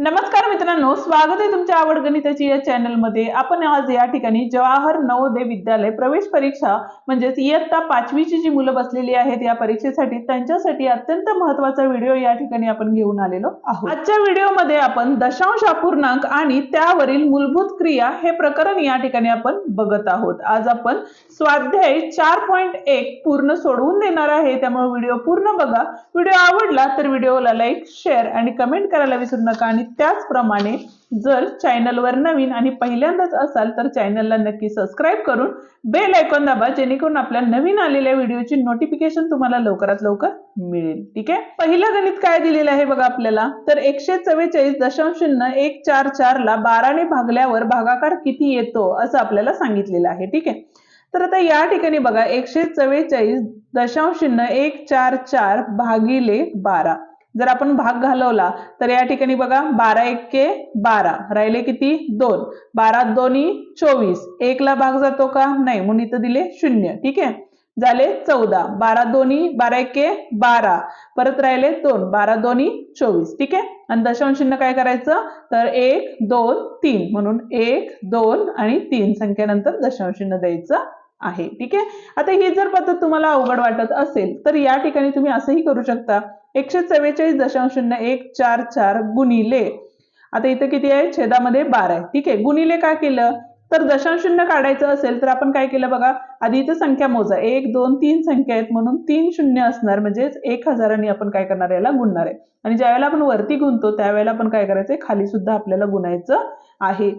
नमस्कार मित्रांनो स्वागत आहे तुमच्या आवड गणिताची या चॅनलमध्ये आपण आज या ठिकाणी जवाहर नवोदय विद्यालय प्रवेश परीक्षा म्हणजेच इयत्ता पाचवीची जी मुलं बसलेली आहेत या परीक्षेसाठी त्यांच्यासाठी अत्यंत महत्त्वाचा व्हिडिओ या ठिकाणी आपण घेऊन आलेलो आहोत. आजच्या व्हिडिओमध्ये आपण दशांश अपूर्णांक आणि त्यावरील मूलभूत क्रिया हे प्रकरण या ठिकाणी आपण बघत आहोत. आज आपण स्वाध्याय चार पॉईंट एक पूर्ण सोडवून देणार आहे त्यामुळे व्हिडिओ पूर्ण बघा. व्हिडिओ आवडला तर व्हिडिओला लाईक शेअर आणि कमेंट करायला विसरू नका आणि त्याचप्रमाणे जर चॅनलवर नवीन आणि पहिल्यांदाच असाल तर चॅनलला नक्की सबस्क्राईब करून बेल आयकॉन दाबा जेणेकरून आपल्या नवीन आलेल्या व्हिडिओची नोटिफिकेशन तुम्हाला लवकरात लवकर मिळेल. ठीक आहे? पहिलं गणित काय दिलेलं आहे बघा आपल्याला? तर एकशे चव्वेचाळीस दशांश शून्य एक चार चार ला बाराने भागल्यावर भागाकार किती येतो असं आपल्याला सांगितलेलं आहे. ठीक आहे? तर आता या ठिकाणी बघा एकशे चव्वेचाळीस दशांश शून्य एक चार चार भागिले बारा. जर आपण भाग घालवला तर या ठिकाणी बघा बारा एक्के बारा. राहिले किती? दोन. बारा दोन्ही चोवीस. एकला भाग जातो का? नाही. म्हणून इथं दिले शून्य. ठीक आहे? झाले चौदा. बारा दोन्ही बारा एके बारा. परत राहिले दोन. बारा दोन्ही चोवीस. ठीक आहे? आणि दशांश चिन्ह काय करायचं? तर एक दोन तीन. म्हणून एक दोन आणि तीन संख्येनंतर दशांश चिन्ह द्यायचं आहे. ठीक आहे? आता ही जर पद्धत तुम्हाला अवघड वाटत असेल तर या ठिकाणी तुम्ही असंही करू शकता. एकशे चव्वेचाळीस दशांश शून्य एक चार चार गुणिले. आता इथं किती आहे? छेदामध्ये बारा आहे. ठीक आहे. गुणिले काय केलं? तर दशांश शून्य काढायचं असेल तर आपण काय केलं बघा? आधी इथं संख्या मोजा. एक दोन तीन संख्या आहेत म्हणून तीन शून्य असणार. म्हणजेच एक हजारांनी आपण काय करणार? याला गुणणार आहे. आणि ज्यावेळेला आपण वरती गुणतो त्यावेळेला आपण काय करायचंय खाली सुद्धा आपल्याला गुणायचं आहे.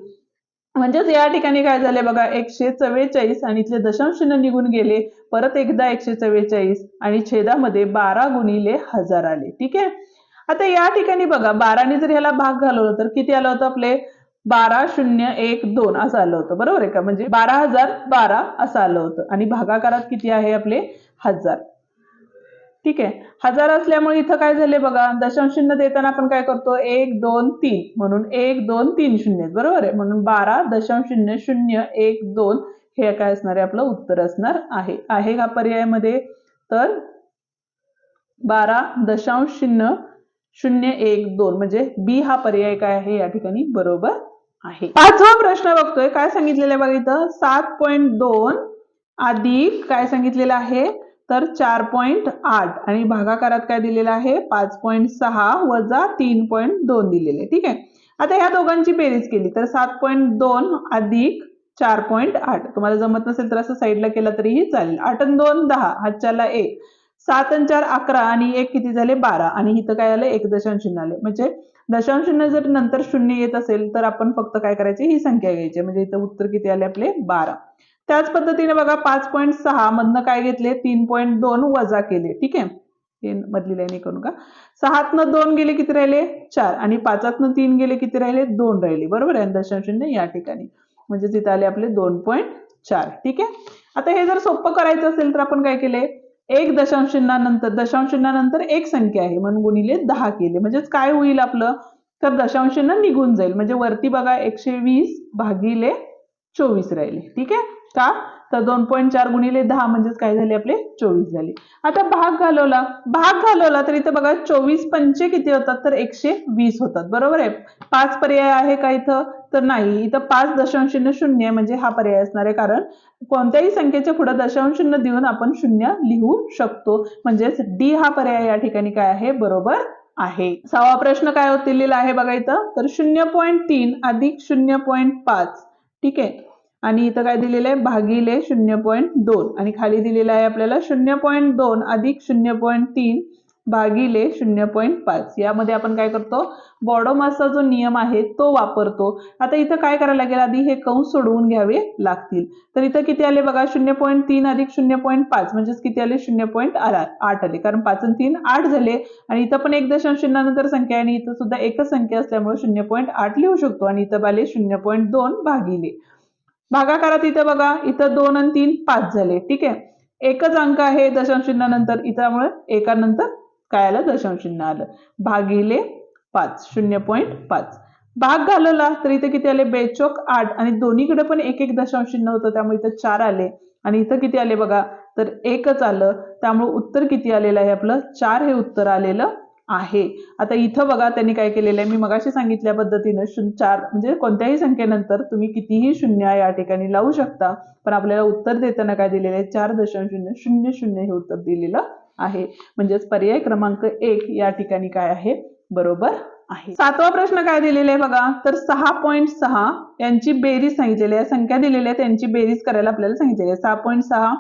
म्हणजेच या ठिकाणी काय झाले बघा एकशे चव्वेचाळीस आणि इथले दशांश निघून गेले. परत एकदा एकशे चव्वेचाळीस आणि छेदामध्ये बारा गुणिले हजार आले. ठीक आहे? आता या ठिकाणी बघा बाराने जर ह्याला भाग घालवलं तर किती आलं होतं आपले? बारा शून्य एक दोन असं आलं होतं. बरोबर आहे का? म्हणजे बारा हजार बारा असं आलं होतं. आणि भागाकारात किती आहे आपले? हजार. ठीक आहे. हजार असल्यामुळे इथं काय झाले बघा दशांश शून्य देताना आपण काय करतो? एक दोन तीन. म्हणून एक दोन तीन शून्य बरोबर आहे? म्हणून बारा दशांश शून्य शून्य एक दोन हे काय असणार आहे? आपलं उत्तर असणार आहे. आहे का पर्यायामध्ये? तर बारा दशांश शून्य शून्य एक दोन. म्हणजे बी हा पर्याय काय आहे? या ठिकाणी बरोबर आहे. पाचवा प्रश्न बघतोय. काय सांगितलेलं आहे बघा इथं? सात पॉईंट दोन अधिक काय सांगितलेलं आहे? तर चार पॉईंट आठ. आणि भागाकारात काय दिलेलं आहे? पाच पॉईंट सहा वजा तीन पॉईंट दोन दिलेले. ठीक आहे? आता ह्या दोघांची बेरीज केली. तर सात पॉईंट दोन अधिक चार पॉईंट आठ. तुम्हाला जमत नसेल तर असं साईडला केलं तरीही चालेल. आठ आणि दोन दहा. हातच्याला एक. सात आणि चार अकरा आणि एक किती झाले? बारा. आणि इथं काय आलं? एक दशांश शून्य आले. म्हणजे दशांश शून्य जर नंतर शून्य येत असेल तर आपण फक्त काय करायचे? ही संख्या घ्यायची. म्हणजे इथं उत्तर किती आले? आपले बारा. त्याच पद्धतीने बघा पाच पॉईंट सहा मधनं काय घेतले? तीन पॉईंट दोन वजा केले. ठीक आहे? मधली लाईन करू का? सहातनं दोन गेले किती राहिले? चार. आणि पाचातनं तीन गेले किती राहिले? दोन राहिले. बरोबर आहे? दशांशून्य या ठिकाणी. म्हणजे तिथे आले आपले दोन पॉईंट चार. ठीक आहे? आता हे जर सोपं करायचं असेल तर आपण काय केले? एक दशांश चिन्हानंतर एक संख्या आहे. म्हणून गुणिले दहा केले. म्हणजेच काय होईल आपलं? तर दशांश निघून जाईल. म्हणजे वरती बघा एकशे वीस भागिले चोवीस राहिले. ठीक आहे? का? तर दोन पॉईंट चार गुणिले दहा म्हणजेच काय झाले आपले? चोवीस झाले. आता भाग घालवला. भाग घालवला तर इथं बघा चोवीस पंचे किती होतात? तर एकशे वीस होतात. बरोबर आहे? पाच पर्याय आहे का इथं? तर नाही. इथं पाच दशांश शून्य म्हणजे हा पर्याय असणार आहे. कारण कोणत्याही संख्येच्या पुढे दशांश शून्य देऊन आपण शून्य लिहू शकतो. म्हणजेच डी हा पर्याय या ठिकाणी काय आहे? बरोबर आहे. सहावा प्रश्न काय दिलेला आहे बघा इथं? तर शून्य पॉईंट तीन अधिक शून्य पॉईंट पाच. ठीक आहे? आणि इथं काय दिलेलं आहे? भागिले शून्य पॉईंट दोन. आणि खाली दिलेलं आहे आपल्याला शून्य पॉईंट दोन अधिक शून्य पॉईंट तीन भागिले शून्य पॉईंट पाच. यामध्ये आपण काय करतो? बॉडोमासचा जो नियम आहे तो वापरतो. आता इथं काय करायला लागेल? आधी हे कंस सोडवून घ्यावे लागतील. तर इथं किती आले बघा? शून्य पॉईंट तीन अधिक शून्य पॉईंट पाच. म्हणजेच किती आले? शून्य पॉईंट आठ आले. कारण पाच आणि तीन आठ झाले. आणि इथं पण एक दशांश शून्यानंतर संख्या आहे आणि इथं सुद्धा एकच संख्या असल्यामुळे शून्य पॉईंट आठ लिहू शकतो. आणि इथं आले शून्य पॉईंट दोन भागिले. भागाकारात इथं बघा. इथं दोन आणि तीन पाच झाले. ठीक आहे? एकच अंक आहे दशांश चिन्हानंतर इथं एकानंतर काय आलं दशांश चिन्ह आलं. भागिले पाच. शून्य पॉईंट पाच. भाग घालवला. तर इथं किती आले? बेचोक आठ. आणि दोन्हीकडे पण एक एक दशांश चिन्ह होतं. त्यामुळे इथं चार आले. आणि इथं किती आले बघा? तर एकच आलं. त्यामुळे उत्तर किती आलेलं आहे आपलं? चार हे उत्तर आलेलं आहे. आता इथं बघा त्यांनी काय केलेलं आहे? मी मगाशी सांगितल्या पद्धतीनं शून्य चार म्हणजे कोणत्याही संख्येनंतर तुम्ही कितीही शून्य या ठिकाणी लावू शकता पण आपल्याला उत्तर देताना काय दिलेलं आहे? चार दशांश शून्य शून्य शून्य हे उत्तर दिलेलं आहे. म्हणजेच पर्याय क्रमांक एक या ठिकाणी काय आहे? बरोबर आहे. सातवा प्रश्न काय दिलेला आहे बघा? तर सहा पॉईंट सहा यांची बेरीज सांगितलेली आहे. संख्या दिलेली आहे त्यांची बेरीज करायला आपल्याला सांगितलेली आहे. सहा पॉईंट सहा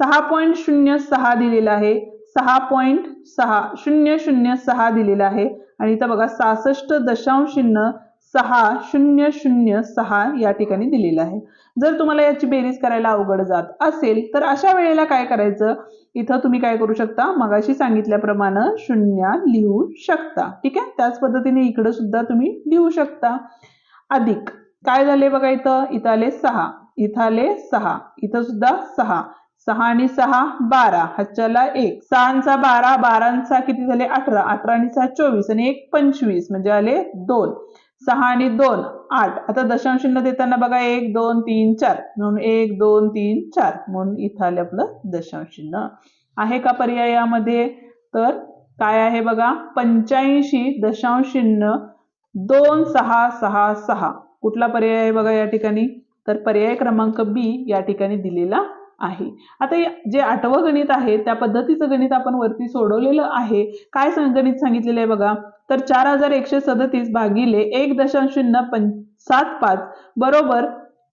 सहा पॉईंट शून्य सहा दिलेला आहे. सहा पॉईंट सहा शून्य शून्य सहा दिलेला आहे. आणि इथं बघा सहासष्ट दशांश चिन्ह सहा शून्य शून्य सहा या ठिकाणी दिलेलं आहे. जर तुम्हाला याची बेरीज करायला अवघड जात असेल तर अशा वेळेला काय करायचं? इथं तुम्ही काय करू शकता? मगाशी सांगितल्याप्रमाणे शून्य लिहू शकता. ठीक आहे? त्याच पद्धतीने इकडं सुद्धा तुम्ही लिहू शकता. अधिक. काय झाले बघा इथं? इथं आले सहा. इथं आले सहा. इथं सुद्धा सहा. सहा आणि सहा बारा. हच्च्याला एक. सहाचा बारा. बारांचा किती झाले? अठरा. अठरा आणि सहा चोवीस. आणि एक पंचवीस. म्हणजे आले दोन. सहा आणि दोन आठ. आता दशांश चिन्ह देताना बघा एक दोन तीन चार. म्हणून एक दोन तीन चार. म्हणून इथं आले आपलं दशांश चिन्ह. आहे का पर्याय यामध्ये? तर काय आहे बघा? पंच्याऐंशी दशांश चिन्ह दोन सहा सहा सहा. कुठला पर्याय आहे बघा या ठिकाणी? तर पर्याय क्रमांक बी या ठिकाणी दिलेला आहे. आता जे आठवं गणित आहे त्या पद्धतीचं गणित आपण वरती सोडवलेलं आहे. काय गणित सांगितलेलं आहे बघा? तर चार हजार एकशे सदतीस भागिले एक दशांश शून्य पं सात पाच बरोबर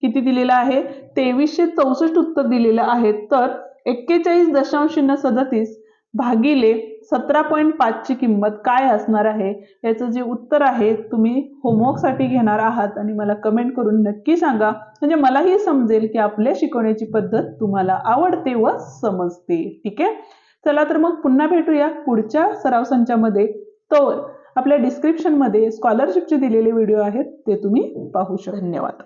किती दिलेलं आहे? तेवीसशे चौसष्ट उत्तर दिलेलं आहे. तर एक्केचाळीस दशांश शून्य सदतीस भागिले सतरा पॉईंट पाचची किंमत काय असणार आहे? याचं जे उत्तर आहे तुम्ही होमवर्कसाठी घेणार आहात आणि मला कमेंट करून नक्की सांगा. म्हणजे मलाही समजेल की आपल्या शिकवण्याची पद्धत तुम्हाला आवडते व समजते. ठीक आहे? चला तर मग पुन्हा भेटूया पुढच्या सराव संचामध्ये. तर आपल्या डिस्क्रिप्शनमध्ये स्कॉलरशिपचे दिलेले व्हिडिओ आहेत ते तुम्ही पाहू शकता. धन्यवाद.